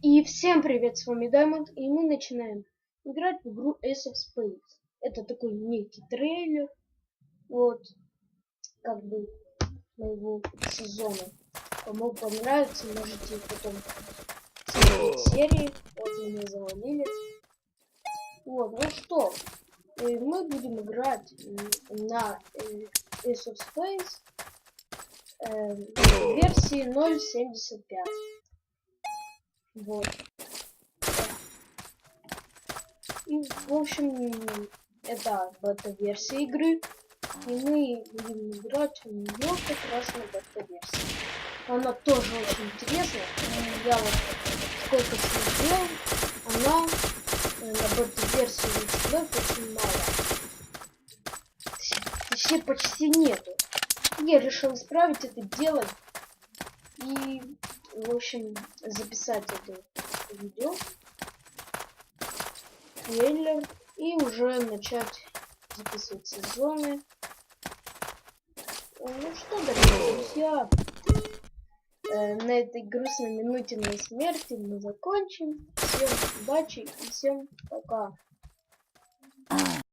И всем привет, с вами Даймонд, и мы начинаем играть в игру Ace of Space. Это такой некий трейлер, вот, как бы, моего сезона. Кому понравится, можете потом смотреть серии, вот меня завалили. Вот, ну что, э, мы будем играть на э, Ace of Space э, версии 0.75. Вот. И, в общем, это бета-версия игры. И мы будем играть в нее как раз на бета-версии. Она тоже очень интересная. Я вот сколько смотрел, она э, на бета-версии началась очень мало. Точнее, почти нету. Я решил исправить это дело и, в общем, записать это видео, трейлер, и уже начать записывать сезоны. Ну что, дорогие друзья, э, на этой грустной минуте моей смерти мы закончим. Всем удачи и всем пока.